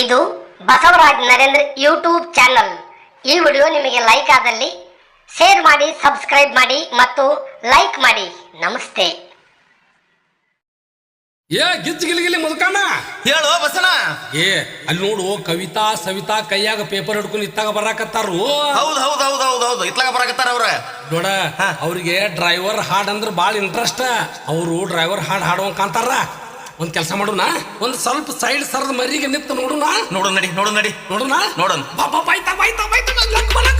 ಇದು Basavaraj Narendra YouTube channel. ಈ video ನಿಮಗೆ ಲೈಕ್ ಆದಲ್ಲಿ ಶೇರ್ ಮಾಡಿ ಸಬ್ಸ್ಕ್ರೈಬ್ ಮಾಡಿ ಮತ್ತು ಲೈಕ್ ಮಾಡಿ. ನಮಸ್ತೆ. ಏ ಗಿಚ್ಚು ಗಿಲಿ ಗಿಲಿ ಮುದುಕಣ್ಣ ಹೇಳು ಬಸಣ ಏ ಅಲ್ಲಿ ನೋಡು ಕವಿತಾ ಸವಿತಾ ಕೈಯಾಗ ಪೇಪರ್ ಹಿಡ್ಕೊಂಡು ಇತ್ತಾಗ ಬರಾಕತ್ತಾರು. ಹೌದು ಹೌದು ಹೌದು ಹೌದು ಹೌದು. ಇತ್ಲಾಗ ಬರಾಕತ್ತಾರ ಅವ್ರ. ನೋಡ ಅವ್ರಿಗೆ ಡ್ರೈವರ್ ಹಾಡ್ ಅಂದ್ರೆ ಭಾಳ ಇಂಟ್ರೆಸ್ಟ್ ಅವರು ಡ್ರೈವರ್ ಹಾಡ್ ಹಾಡುವಂಗ್ ಕಾಂತಾರ ಒಂದ್ ಕೆಲಸ ಮಾಡೋಣ ಒಂದ್ ಸ್ವಲ್ಪ ಸೈಡ್ ಸರದ ಮರಿಗೆ ನಿಂತು ನೋಡೋಣ ನೋಡೋಣ ನಡಿ ನೋಡೋಣ ನಡಿ ನೋಡೋಣ ನೋಡೋಣ ಪಾಪ ಬೈತಾ ಬೈತಾ ಬೈತಾ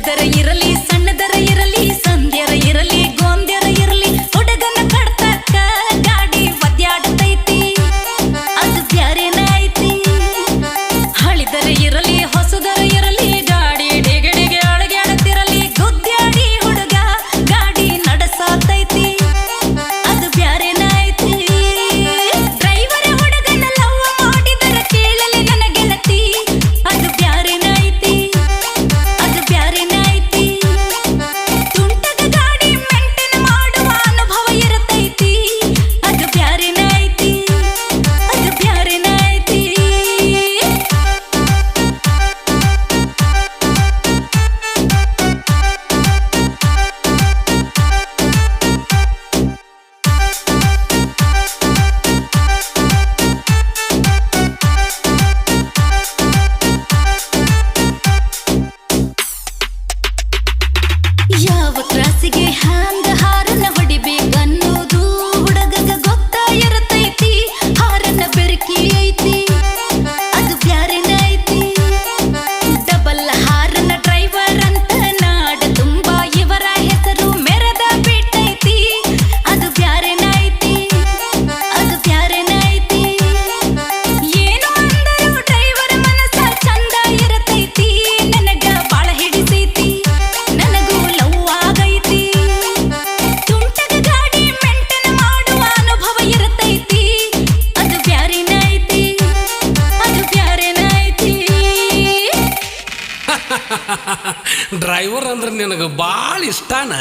ಎದುರ ಇರಲಿ ಡ್ರೈವರ್ ಅಂದ್ರೆ ನಿನಗೆ ಭಾಳ ಇಷ್ಟನಾ.